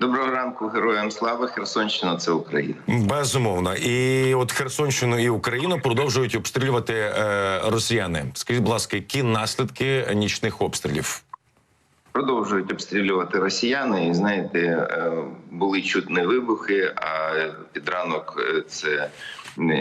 Доброго ранку, героям слава! Херсонщина це Україна. Безумовно, і от Херсонщину і Україну продовжують обстрілювати е, росіяни. Скажіть, будь ласка, які наслідки нічних обстрілів? Продовжують обстрілювати росіяни. І знаєте, е, були чутні вибухи. А під ранок е, це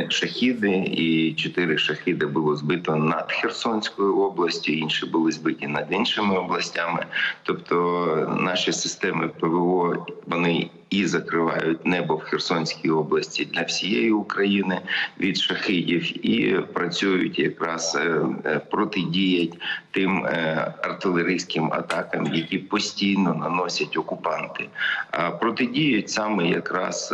шахіди, і чотири шахіди було збито над Херсонською областю, інші були збиті над іншими областями. Тобто наші системи ПВО вони і закривають небо в Херсонській області для всієї України від шахидів, і працюють якраз е, е, протидіять тим е, артилерійським атакам, які постійно наносять окупанти. А протидіють саме якраз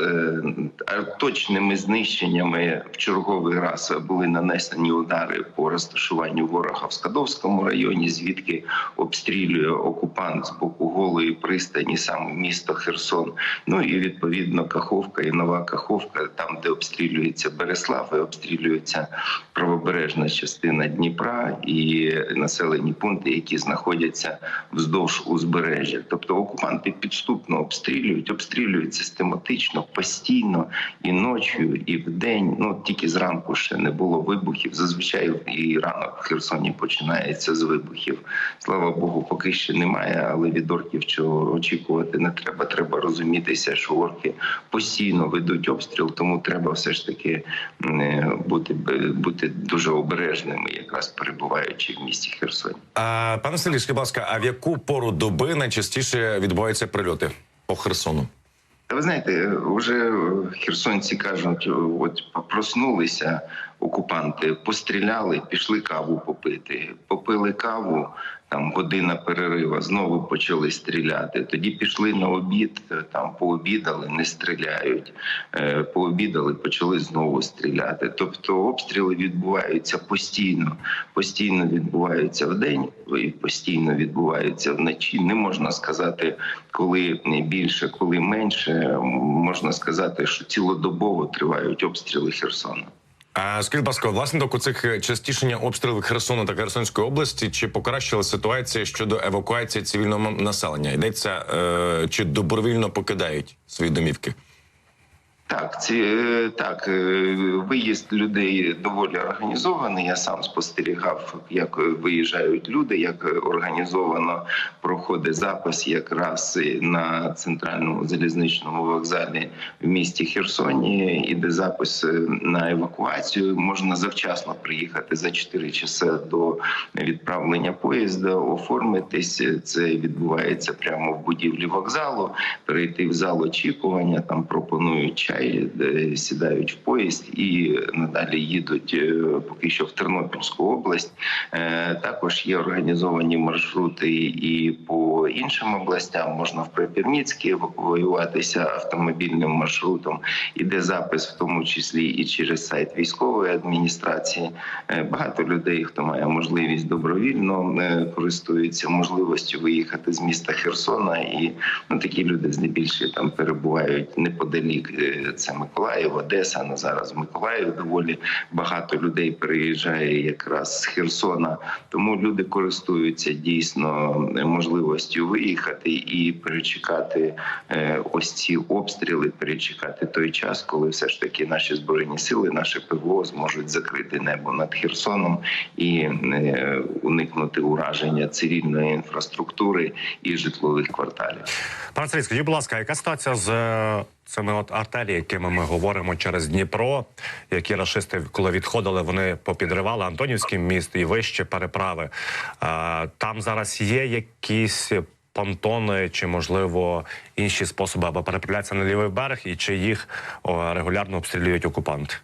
точними знищеннями в черговий раз були нанесені удари по розташуванню ворога в Скадовському районі, звідки обстрілює окупант з боку голої пристані, саме місто Херсон. Ну і відповідно Каховка і Нова Каховка, там де обстрілюється Береслав, і обстрілюється правобережна частина Дніпра і населені пункти, які знаходяться вздовж узбережжя. Тобто окупанти підступно обстрілюють, обстрілюють систематично, постійно і ночі, і вдень. Ну тільки зранку ще не було вибухів. Зазвичай і ранок в Херсоні починається з вибухів. Слава Богу, поки ще немає, але від орків чого очікувати не треба. Треба розумітися, що орки постійно ведуть обстріл, тому треба все ж таки е, бути бути дуже обережними, якраз перебуваючи в місті Херсоні. А, пане Сергій, будь ласка, а в яку пору доби найчастіше відбуваються прильоти по Херсону? Та ви знаєте, вже херсонці кажуть, от проснулися окупанти, постріляли, пішли каву попити, попили каву. Там година перерива знову почали стріляти. Тоді пішли на обід, там пообідали, не стріляють. Е, пообідали, почали знову стріляти. Тобто обстріли відбуваються постійно, постійно відбуваються вдень і постійно відбуваються вночі. Не можна сказати, коли більше, коли менше. Можна сказати, що цілодобово тривають обстріли Херсона. А скажіть, будь ласка, власне до цих частішення обстрілів Херсону та Херсонської області чи покращила ситуація щодо евакуації цивільного населення? Йдеться е, чи добровільно покидають свої домівки? Так, ці так виїзд людей доволі організований. Я сам спостерігав, як виїжджають люди, як організовано проходить запис якраз на центральному залізничному вокзалі в місті Херсоні. Іде запис на евакуацію. Можна завчасно приїхати за 4 часи до відправлення поїзда, оформитись. Це відбувається прямо в будівлі вокзалу. Перейти в зал очікування. Там пропонують чай де сідають в поїзд і надалі їдуть е, поки що в Тернопільську область. Е, також є організовані маршрути і по іншим областям. Можна в Припівніцькій евакуюватися автомобільним маршрутом. Іде запис, в тому числі і через сайт військової адміністрації. Е, багато людей, хто має можливість добровільно користуються можливістю виїхати з міста Херсона, і ну такі люди здебільшого там перебувають неподалік це Миколаїв, Одеса. На зараз в Миколаїв доволі багато людей переїжджає якраз з Херсона. Тому люди користуються дійсно можливістю виїхати і перечекати е, ось ці обстріли, перечекати той час, коли все ж таки наші збройні сили, наше ПВО зможуть закрити небо над Херсоном і е, уникнути ураження цивільної інфраструктури і житлових кварталів. Пане Сергій, будь ласка, яка ситуація з е, цими от артерії, якими ми говоримо через Дніпро, які рашисти, коли відходили, вони попідривали Антонівський міст і вище переправи. Там зараз є якісь понтони чи, можливо, інші способи аби переправлятися на лівий берег, і чи їх регулярно обстрілюють окупанти?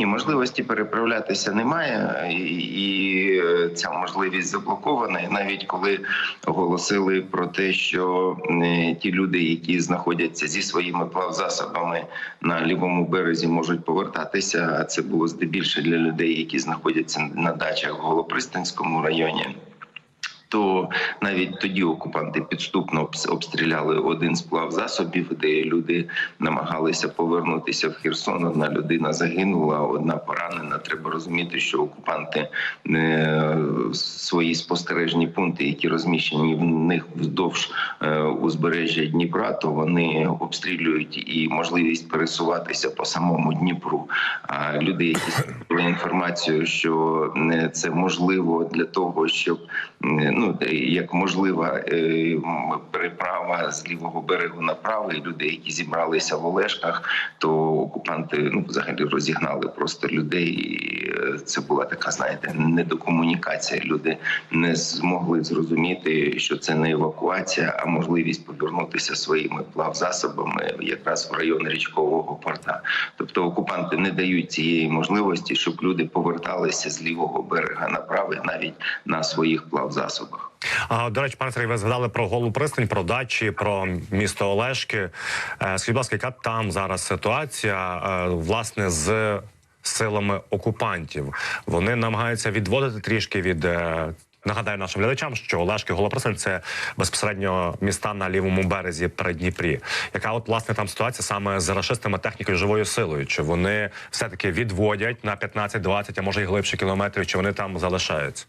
Ні, можливості переправлятися немає, і, е, ця можливість заблокована. І навіть коли оголосили про те, що е, ті люди, які знаходяться зі своїми плавзасобами на лівому березі, можуть повертатися. А це було здебільше для людей, які знаходяться на дачах в Голопристанському районі То навіть тоді окупанти підступно обс- обстріляли один з плавзасобів, де люди намагалися повернутися в Херсон. Одна людина загинула, одна поранена. Треба розуміти, що окупанти е, свої спостережні пункти, які розміщені в них вздовж е, узбережжя Дніпра, то вони обстрілюють і можливість пересуватися по самому Дніпру. А люди, які інформацію, що е, це можливо для того, щоб ну як можлива е, переправа з лівого берегу на правий, люди, які зібралися в Олешках, то окупанти ну взагалі розігнали просто людей. І е, це була така, знаєте, недокомунікація. Люди не змогли зрозуміти, що це не евакуація, а можливість повернутися своїми плавзасобами якраз в район річкового порта. Тобто окупанти не дають цієї можливості, щоб люди поверталися з лівого берега на правий навіть на своїх плавзасобах. А, До речі, пане Сергій, ви згадали про голу пристань, про дачі, про місто Олешки. Е, Скажіть, будь ласка, яка там зараз ситуація е, власне з силами окупантів? Вони намагаються відводити трішки від. е, Нагадаю нашим глядачам, що Олешки Голопристань – це безпосередньо міста на лівому березі при Дніпрі. Яка от власне там ситуація саме з рашистами технікою живою силою? Чи вони все таки відводять на 15-20, а може й глибше кілометрів, чи вони там залишаються?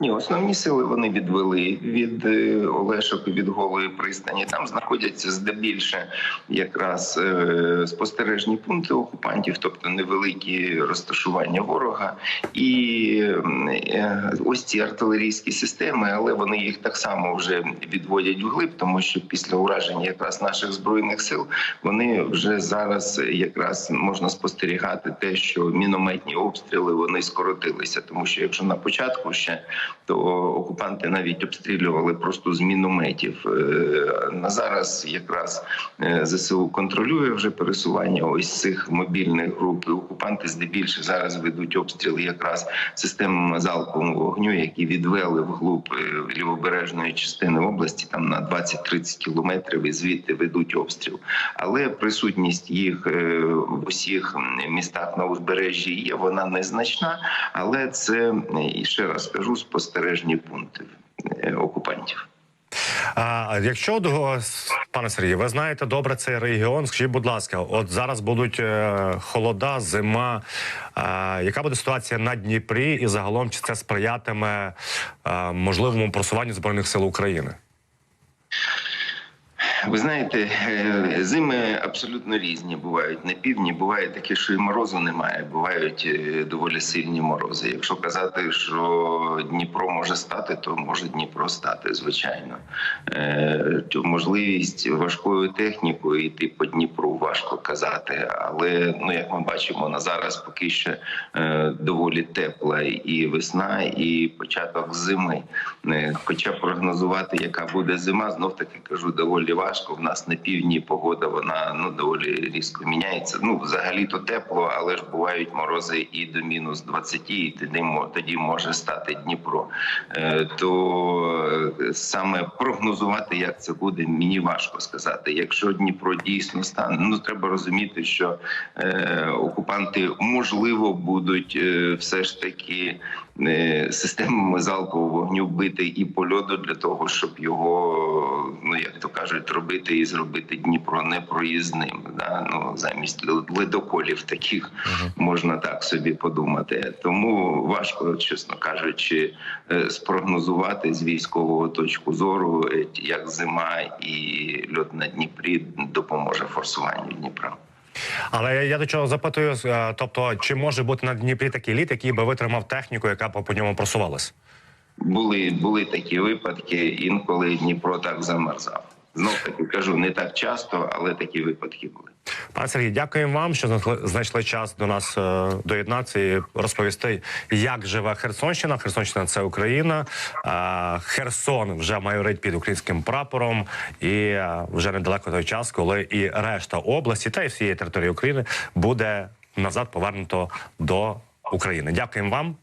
Ні, основні сили вони відвели від е, Олешок від голої пристані. Там знаходяться здебільше якраз е, спостережні пункти окупантів, тобто невеликі розташування ворога, і е, ось ці артилерійські системи, але вони їх так само вже відводять вглиб, тому що після ураження якраз наших збройних сил вони вже зараз якраз можна спостерігати те, що мінометні обстріли вони скоротилися, тому що якщо на початку ще то окупанти навіть обстрілювали просто з мінометів. Е, На зараз якраз е, ЗСУ контролює вже пересування ось цих мобільних груп. Окупанти здебільше зараз ведуть обстріли якраз системами залпового вогню, які відвели вглуб е, лівобережної частини області, там на 20-30 кілометрів, і звідти ведуть обстріл. Але присутність їх в усіх містах на узбережжі є. Вона незначна, але це і ще раз скажу спостережні пункти е, окупантів. А якщо до пане Сергію, ви знаєте добре цей регіон, скажіть, будь ласка, от зараз будуть е, холода, зима. Яка буде ситуація на Дніпрі, і загалом чи це сприятиме можливому просуванню збройних сил України? Ви знаєте, е, зими абсолютно різні бувають на півдні. Буває таке, що і морозу немає. Бувають е, доволі сильні морози. Якщо казати, що Дніпро може стати, то може Дніпро стати, звичайно. Е, Можливість важкою технікою йти по Дніпру важко казати. Але ну як ми бачимо, на зараз поки е, доволі тепла і весна, і початок зими. Хоча прогнозувати, яка буде зима, знов таки кажу, доволі важко. В нас на півдні погода вона ну доволі різко міняється. Ну взагалі то тепло, але ж бувають морози і до мінус 20, і тоді тоді може стати Дніпро. Е, То е, саме прогнозувати, як це буде, мені важко сказати. Якщо Дніпро дійсно стане, ну треба розуміти, що е, окупанти можливо будуть все ж таки системами залпового вогню бити і по льоду для того, щоб його, ну як то кажуть, робити і зробити Дніпро непроїзним. Да? Ну замість лед- ледоколів таких можна так собі подумати. Тому важко, чесно кажучи, е, спрогнозувати з військового точку зору, е, як зима і льод на Дніпрі допоможе форсуванню Дніпра. Але я, до чого запитую: е, тобто, чи може бути на Дніпрі такий лід, який би витримав техніку, яка по ньому просувалась? Були, були такі випадки, інколи Дніпро так замерзав. Знов таки кажу, не так часто, але такі випадки були. Пане Сергій, дякуємо вам, що знайшли час до нас е, доєднатися і розповісти, як живе Херсонщина. Херсонщина це Україна. Е, Херсон вже майорить під українським прапором, і е, вже недалеко той час, коли і решта області та й всієї території України буде назад повернуто до України. Дякуємо вам.